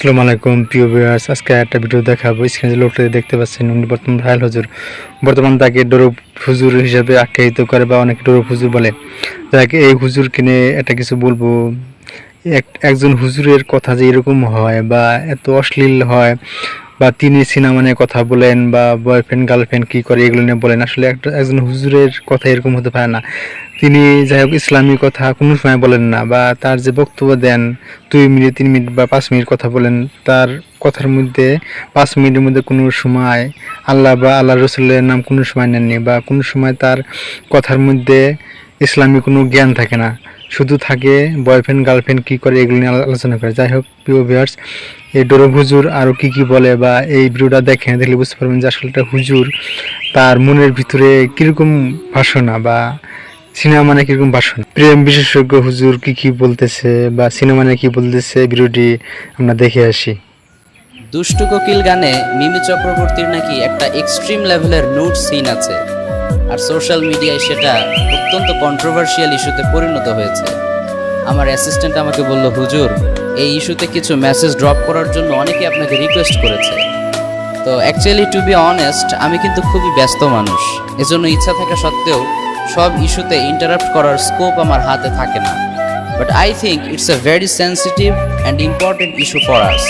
আসসালামু আলাইকুম, প্রিয় ভিউয়ার্স আজকে একটা ভিডিও দেখাবো। স্ক্রিনে লোকটা দেখতে পাচ্ছেন, উনি বর্তমান ভাইরাল হুজুর। বর্তমান তাকে ডরব হুজুর হিসাবে আখ্যায়িত করে বা অনেকে ডরব হুজুর বলে। যাকে, এই হুজুর কিনে এটা কিছু বলব। এক- একজন হুজুরের কথা যে এরকম হয় বা এত অশ্লীল হয় বা তিনি সিনেমা নিয়ে কথা বলেন বা বয়ফ্রেন্ড গার্লফ্রেন্ড কি করে এগুলো নিয়ে বলেন, আসলে একটা, একজন হুজুরের কথা এরকম হতে পারে না। তিনি যাই হোক ইসলামী কথা কোনো সময় বলেন না বা তার যে বক্তব্য দেন, দুই মিনিট, তিন মিনিট বা পাঁচ মিনিট কথা বলেন, তার কথার মধ্যে, পাঁচ মিনিটের মধ্যে কোনো সময় আল্লাহ বা আল্লাহ রসুলের নাম কোনো সময় নেননি বা কোনো সময় তার কথার মধ্যে ইসলামী কোনো জ্ঞান থাকে না। শুধু থাকে বয়ফ্রেন্ড গার্লফ্রেন্ড কী করে এগুলো নিয়ে আলোচনা করে। যাই হোক, প্রিয় ভিউয়ার্স এই ডোরব হুজুর আরও কী কী বলে বা এই ভিডিওটা দেখেন, দেখলে বুঝতে পারবেন যে আসলে একটা হুজুর তার মনের ভিতরে কীরকম ভাষণা বা সিনেমা মানে কীরকম ভাষণ প্রেম বিশেষজ্ঞ হুজুর কি কি বলতেছে বা সিনেমা নিয়ে কি বলতেছে, ভিডিওটি আমরা দেখে আসি। দুষ্টু কোকিল গানে মিমি চক্রবর্তীর নাকি একটা এক্সট্রিম লেভেলের নুড সিন আছে। আর সোশ্যাল মিডিয়ায় সেটা অত্যন্ত কন্ট্রোভার্সিয়াল ইস্যুতে পরিণত হয়েছে। আমার অ্যাসিস্ট্যান্ট আমাকে বলল, হুজুর, এই ইস্যুতে কিছু মেসেজ ড্রপ করার জন্য অনেকে আপনাকে রিকোয়েস্ট করেছে। তো অ্যাকচুয়ালি টু বি অনেস্ট আমি কিন্তু খুবই ব্যস্ত মানুষ। এজন্য ইচ্ছা থাকা সত্ত্বেও সব ইস্যুতে ইন্টারাপ্ট করার স্কোপ আমার হাতে থাকে না। But I think it's a very sensitive and important issue for us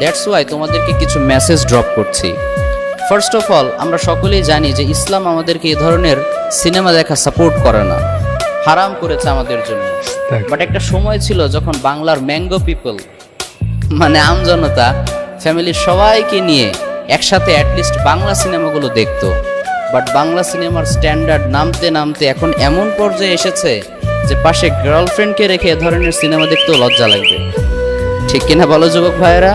that's why তোমাদেরকে কিছু মেসেজ ড্রপ করছি। ফার্স্ট অফ অল আমরা সকলেই জানি যে ইসলাম আমাদেরকে এ ধরনের সিনেমা দেখা সাপোর্ট করে না। হারাম করেছে আমাদের জন্য। বাট একটা সময় ছিল যখন বাংলার ম্যাঙ্গো পিপল মানে আমজনতা ফ্যামিলির সবাইকে নিয়ে একসাথে অ্যাটলিস্ট বাংলা সিনেমাগুলো দেখতো। বাট বাংলা সিনেমার স্ট্যান্ডার্ড নামতে নামতে এখন এমন পর্যায়ে এসেছে যে পাশে গার্লফ্রেন্ডকে রেখে এ ধরনের সিনেমা দেখতেও লজ্জা লাগবে। ঠিক কিনা বলো যুবক ভাইয়েরা?